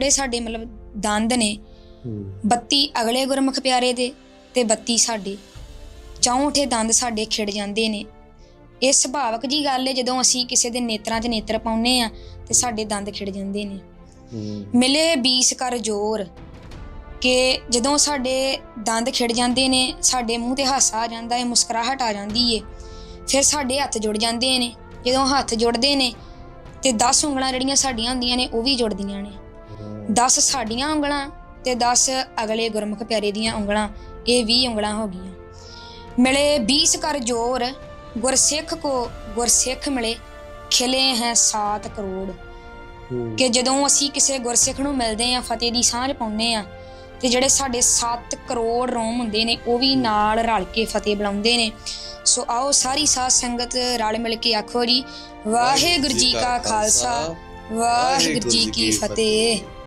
ਜਿਹੜੇ ਸਾਡੇ ਮਤਲਬ ਦੰਦ ਨੇ। ਹੂੰ। 32 ਅਗਲੇ ਗੁਰਮੁਖ ਪਿਆਰੇ ਦੇ ਤੇ 32 ਸਾਡੇ। 64 ਦੰਦ ਸਾਡੇ ਖਿੜ ਜਾਂਦੇ ਨੇ। ਇਹ ਸੁਭਾਵਕ ਜੀ ਗੱਲ ਹੈ ਜਦੋਂ ਅਸੀਂ ਕਿਸੇ ਦੇ ਨੇਤਰਾਂ 'ਚ ਨੇਤਰ ਪਾਉਨੇ ਆ ਤੇ ਸਾਡੇ ਦੰਦ ਖਿੜ ਜਾਂਦੇ ਨੇ। ਮਿਲੇ 20 ਕਰ ਜ਼ੋਰ ਕਿ ਜਦੋਂ ਸਾਡੇ ਦੰਦ ਖਿੜ ਜਾਂਦੇ ਨੇ ਸਾਡੇ ਮੂੰਹ ਤੇ ਹਾਸਾ ਆ ਜਾਂਦਾ ਹੈ ਮੁਸਕਰਾਹਟ ਆ ਜਾਂਦੀ ਏ ਫਿਰ ਸਾਡੇ ਹੱਥ ਜੁੜ ਜਾਂਦੇ ਨੇ। ਜਦੋਂ ਹੱਥ ਜੁੜਦੇ ਨੇ ਤੇ 10 ਉਂਗਲਾਂ ਜਿਹੜੀਆਂ ਸਾਡੀਆਂ ਹੁੰਦੀਆਂ ਨੇ ਉਹ ਵੀ ਜੁੜਦੀਆਂ ਨੇ। 10 ਸਾਡੀਆਂ ਉਂਗਲਾਂ ਤੇ 10 ਅਗਲੇ ਗੁਰਮੁਖ ਪਿਆਰੇ ਦੀਆਂ ਉਂਗਲਾਂ ਇਹ 20 ਉਂਗਲਾਂ ਹੋ ਗਈਆਂ। ਮਿਲੇ 20 ਕਰ ਜੋਰ ਗੁਰਸਿੱਖ ਕੋ ਗੁਰਸਿੱਖ ਮਿਲੇ ਖਿਲੇ ਹੈ 7 ਕਰੋੜ। ਕਿ ਜਦੋਂ ਅਸੀਂ ਕਿਸੇ ਗੁਰਸਿੱਖ ਨੂੰ ਮਿਲਦੇ ਆ ਫਤਿਹ ਦੀ ਸਾਂਝ ਪਾਉਂਦੇ ਆ ਤੇ ਜਿਹੜੇ ਸਾਡੇ 7 ਕਰੋੜ ਰੋਮ ਹੁੰਦੇ ਨੇ ਉਹ ਵੀ ਨਾਲ ਰਲ ਕੇ ਫਤਿਹ ਬੁਲਾਉਂਦੇ ਨੇ। ਸੋ ਆਓ ਸਾਰੀ ਸਾਧ ਸੰਗਤ ਰਲ ਮਿਲ ਕੇ ਆਖੋ ਜੀ ਵਾਹਿਗੁਰੂ ਜੀ ਕਾ ਖਾਲਸਾ। ਵਾਹਿਗੁਰੂ ਜੀ ਕੀ ਫਤਿਹ।